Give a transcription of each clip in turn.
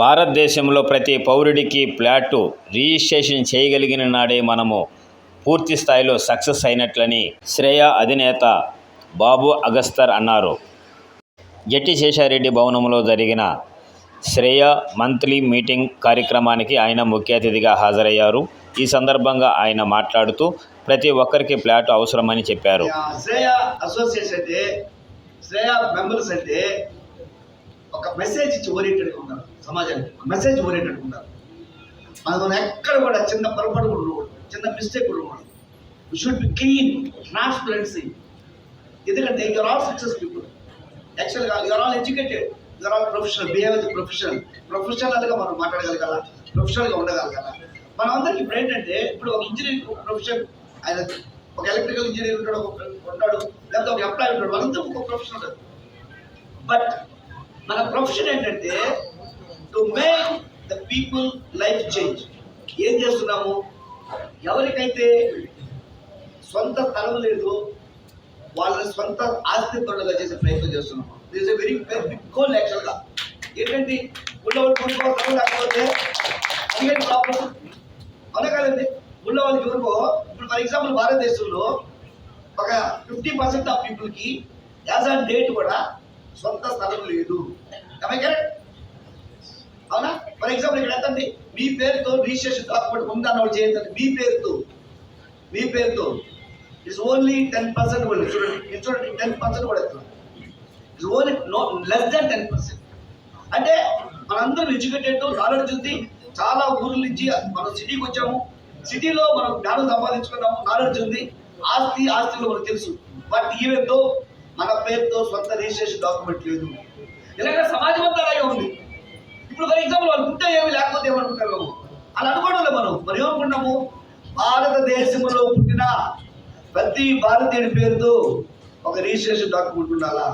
భారతదేశంలో ప్రతి పౌరుడికి ఫ్లాటు రిజిస్ట్రేషన్ చేయగలిగిన నాడే మనము పూర్తి స్థాయిలో సక్సెస్ అయినట్లని శ్రేయ అధినేత బాబు అగస్తర్ అన్నారు. జట్టి శేషారెడ్డి భవనంలో జరిగిన శ్రేయ మంత్లీ మీటింగ్ కార్యక్రమానికి ఆయన ముఖ్య అతిథిగా హాజరయ్యారు. ఈ సందర్భంగా ఆయన మాట్లాడుతూ ప్రతి ఒక్కరికి ఫ్లాట్ అవసరమని చెప్పారు. శ్రేయ అసోసియేషన్ అంటే శ్రేయ మెంబర్స్ అంటే ఒక మెసేజ్ ఇచ్చి ఓరియంటెడ్గా ఉన్నారు. సమాజానికి మెసేజ్ ఓరియంటెడ్ ఉండాలి మనం ఎక్కడ కూడా చిన్న పొరపాటు కూడా ఉండకూడదు. చిన్న మిస్టేక్ కూడా ఉండదు షుడ్ బి క్లీన్ ట్రాన్స్పరెన్సీ ఎందుకంటే యూఆర్ ఆల్ సక్సెస్ పీపుల్ యాక్చువల్గా you're all educated you're all professional behave professional ప్రొఫెషనల్గా మనం మాట్లాడగలగాల ప్రొఫెషనల్గా ఉండగలగాల. మనం అందరికి ఇప్పుడు ఏంటంటే ఇప్పుడు ఒక ఇంజనీరింగ్ ప్రొఫెషన్ ఆయన ఒక ఎలక్ట్రికల్ ఇంజనీర్ ఉంటాడు ఒక ఉంటాడు లేకపోతే ఒక ఎంప్లాయ్ ఉంటాడు వాళ్ళంతా ఒక ప్రొఫెషన్ ఉంటుంది బట్ మన ప్రొఫెషన్ ఏంటంటే to make the people life change ఏం చేస్తున్నాము? ఎవరికైతే సొంత స్థలం లేదు వాళ్ళని సొంత ఆస్తి తొండగా చేసే ప్రయత్నం చేస్తున్నాం this a very big goal యాక్చువల్గా ఏంటంటే ఊళ్ళో కొనుక్కో స్థలం లేకపోతే అడిగేది ప్రాబ్లం అవునా కాదండి? ఊళ్ళో వాళ్ళకి ఎవరికో ఇప్పుడు ఫర్ ఎగ్జాంపుల్ భారతదేశంలో ఒక ఫిఫ్టీ పర్సెంట్ ఆఫ్ పీపుల్కి యాజ్ ఆన్ డేట్ కూడా సొంత స్థలం లేదు. కరెక్ట్ ఫర్ ఎగ్జాంపుల్ ఇక్కడ ఎంతండి? మీ పేరుతో రిజిస్ట్రేషన్ డాక్యుమెంట్ ఉందన్న వాళ్ళు చేయండి. మీ పేరుతో. మీ పేరుతో. ఇట్స్ ఓన్లీ టెన్ పర్సెంట్ కూడా చూడండి. చూడండి టెన్ పర్సెంట్ కూడా it's only no less than ten percent అంటే మనందరం ఎడ్యుకేటెడ్ నాలెడ్జ్ ఉంది. చాలా ఊర్ల నుంచి మనం సిటీకి వచ్చాము. సిటీలో మనం జ్ఞానం సంపాదించుకున్నాము. నాలెడ్జ్ ఉంది. ఆస్తి ఆస్తిలో మనకు తెలుసు. బట్ ఈవెన్తో మన పేరుతో సొంత రిజిస్ట్రేషన్ డాక్యుమెంట్ లేదు. ఇలాగ సమాజం అంతా అలాగే ఉంది. ఇప్పుడు ఫర్ ఎగ్జాంపుల్ వాళ్ళు ఉంటే ఏమి లేకపోతే ఏమనుకుంటారు అలా అనుకోవడం లేదు మనం. మరి ఏమనుకుంటున్నాము భారతదేశంలో పుట్టిన ప్రతి భారతీయుడి పేరుతో ఒక రిజిస్ట్రేషన్ డాక్యుమెంట్ ఉండాలా?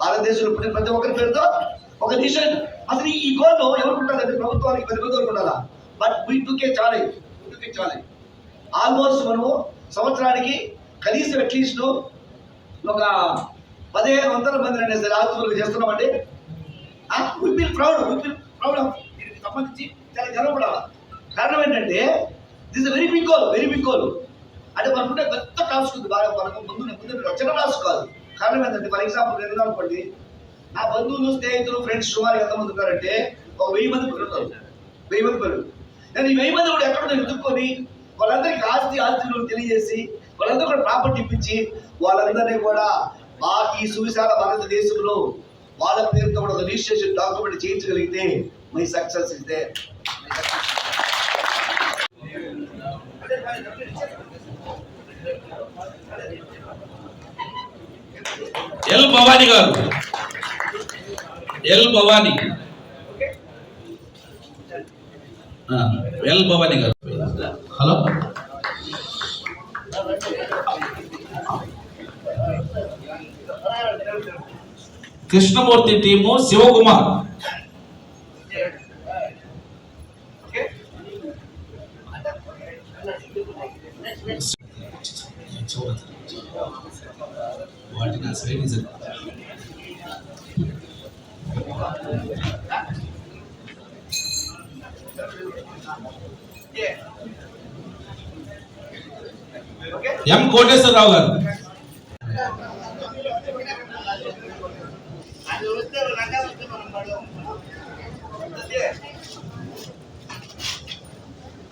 భారతదేశంలో పుట్టిన ప్రతి ఒక్కరి పేరుతో ఒక రిజిస్ట్రేషన్ అసలు ఈ గోల్ ఎవరు ప్రభుత్వానికి పది మంది ఉండాలా? బట్ వీ టుకే చాలే టుకే చాలే ఆల్మోస్ట్ మనము సంవత్సరానికి కనీసం అట్లీస్ట్ ఒక పదిహేను వందల మంది అనేసి ఆసుపత్రులు చేస్తున్నామండి. Will feel proud will feel proud దీనికి సంబంధించి చాలా గర్వపడాలి. కారణం ఏంటంటే this very big goal very big goal అంటే మనకుంటే పెద్ద టాస్క్ ఉంది. బాగా మనకు ముందు ముందు రచన టాస్క్ కాదు. కారణం ఏంటంటే ఫర్ ఎగ్జాంపుల్ నేను అనుకోండి. నా బంధువులు స్నేహితులు ఫ్రెండ్స్ సుమారు ఎంతమంది ఉన్నారంటే ఒక వెయ్యి మంది పిల్లలు. వెయ్యి మంది పిల్లలు. నేను ఈ వెయ్యి మంది కూడా ఎక్కడ నేను వాళ్ళందరికీ ఆస్తి ఆస్తులు తెలియజేసి వాళ్ళందరూ కూడా ప్రాపర్టీ ఇప్పించి వాళ్ళందరినీ కూడా మా ఈ సువిశాల భారతదేశంలో వాళ్ళ పేరుతో కూడా registration document చేయించగలిగితే my success is they L Bhavani గారు. ఎల్ భవానీ. ఆ, ఎల్ భవానీ గారు. హలో కృష్ణమూర్తి టీము శివకుమార్ వాటిని ఆ సైడ్ నుంచి ఎం కోటేశ్వరరావు గారు దయచేసి ఆ, ఆ, ఆ,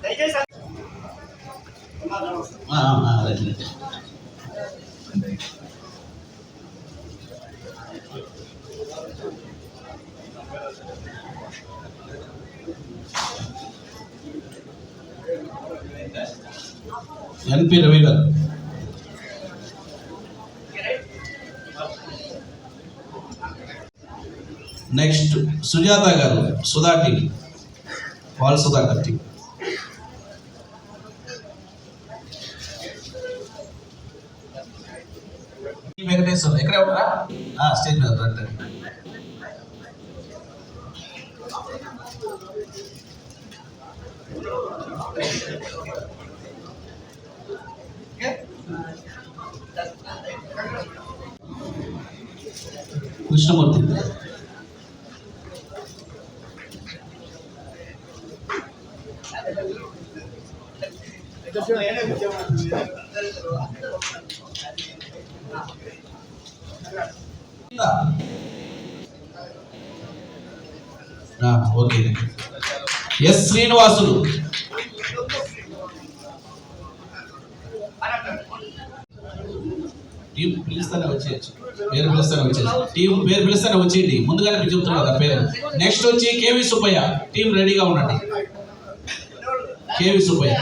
రైట్, రైట్. ఎన్పి రవి గారు నెక్స్ట్ సుజాత గారు సుధా టీ వాళ్ళ సుధాకర్ టీ ఇక్కడ ఉందా స్టేజ్ మీద రండి Krishnamurthy Gracias. Okay. S Srinivasulu. Team పిలుస్తానే వచ్చేయచ్చు. పేరు పిలుస్తానే వచ్చేయచ్చు. టీం పేరు పిలుస్తానే వచ్చేయండి. ముందుగానే మీకు చెప్తున్నా కదా పేరు. నెక్స్ట్ వచ్చి కేవి సుబ్బయ్య. టీం రెడీగా ఉండండి. కేవి సుబ్బయ్య.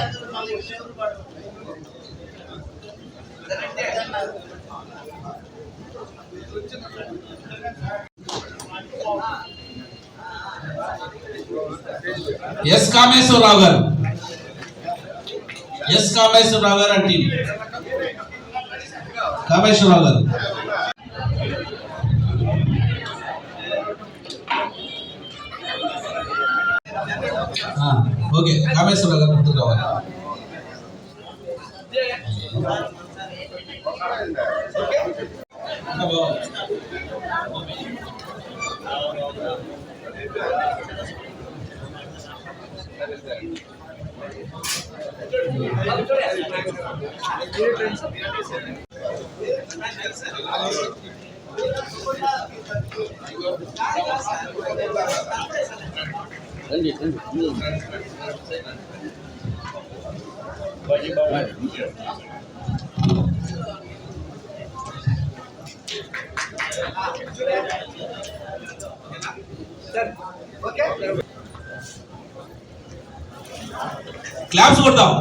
ఎస్ కామేశ్వరరావు గారు ఎస్ కామేశ్వరరావు గారు అంటే కామేశ్వరరావు గారు ఆ, ఓకే కామేశ్వరరావు గారు ముందుకు రావాలి ఇంకా బాగుంది. ఓకే క్లాప్స్ కొడతాం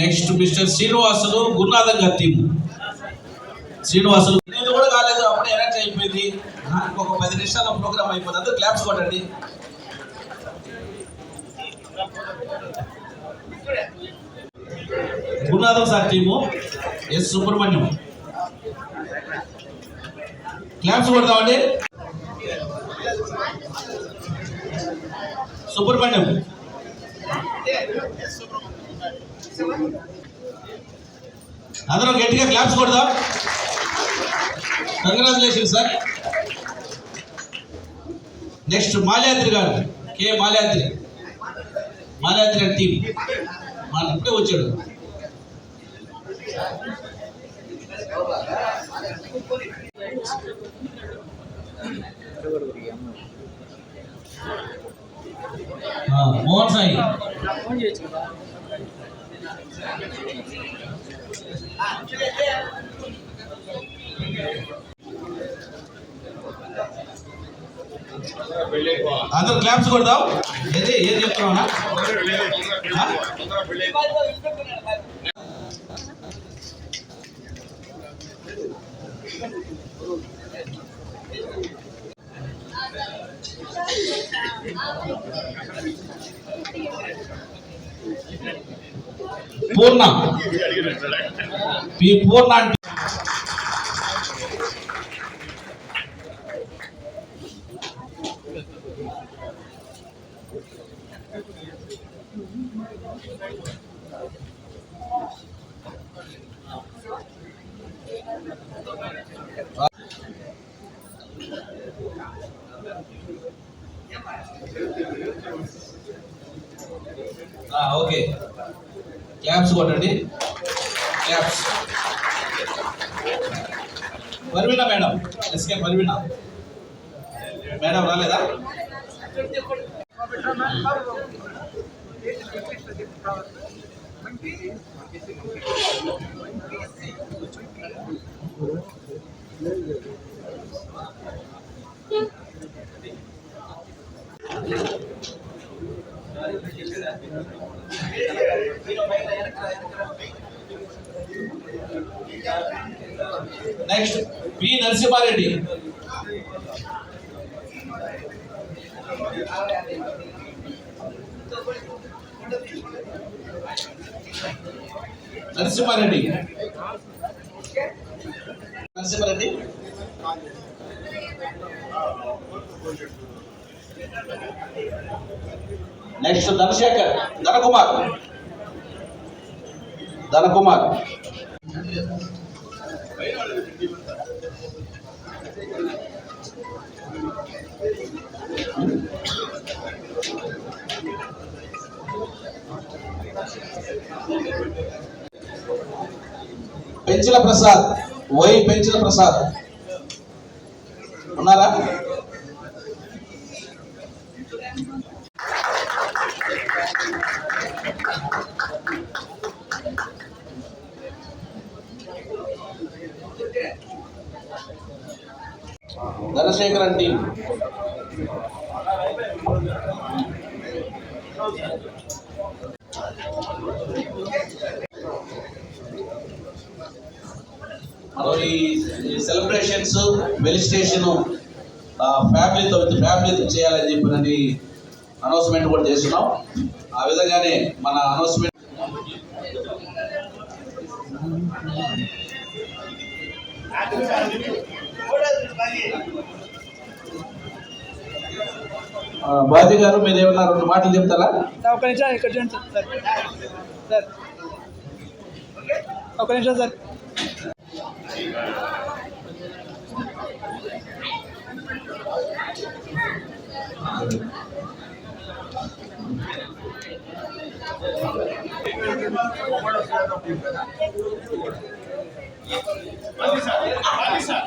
నెక్స్ట్ మిస్టర్ శ్రీనివాసులు గురునాథం గారి టీం శ్రీనివాసులు కూడా కాలేదు అప్పుడే ఎనర్జీ అయిపోయింది. ఒక ఇంకొక పది నిమిషాల ప్రోగ్రామ్ అయిపోతుంది. అందరూ క్లాప్స్ కొట్టండి. Gurunatham sir team S Subrahmanyam claps కొడతామండి Subrahmanyam అందరం గట్టిగా క్లాప్స్ కొడదాం. కంగ్రాచులేషన్ సార్ నెక్స్ట్ మాల్యాద్రి గారు కే మాల్యాద్రి. మాల్యాద్రి గారి టీం మన ఇప్పుడే వచ్చాడు. ఆ, మోహన్ సాయి అందరూ క్లాప్స్ కొడదాం. ఏది ఏది చెప్తున్నావునా పూర్ణ పి పూర్ణ అంటే ఆ, ఓకే క్లాప్స్ కొట్టండి. Claps Parveena madam. SK Parveena madam రాలేదా? మంచి P Narasimha Reddy Narasimha Reddy. Narasimha Reddy. Next Dhanasekhar Dhanakumar. Dhanakumar. Penchula Prasad Y Penchula Prasad ఉన్నారా ఈ సెలబ్రేషన్స్ వెలిస్టేషన్ ఫ్యామిలీతో విత్ ఫ్యామిలీతో చేయాలని చెప్పినది అనౌన్స్మెంట్ కూడా చేస్తున్నాం. ఆ విధంగానే మన అనౌన్స్మెంట్ బాధ్య గారు మీరు ఏమన్నా రెండు మాటలు చెప్తారా ఒక నిమిషం ఇక్కడ చూడండి సార్ సార్ ఒక నిమిషం సార్ పాకిస్తాన్ పాకిస్తాన్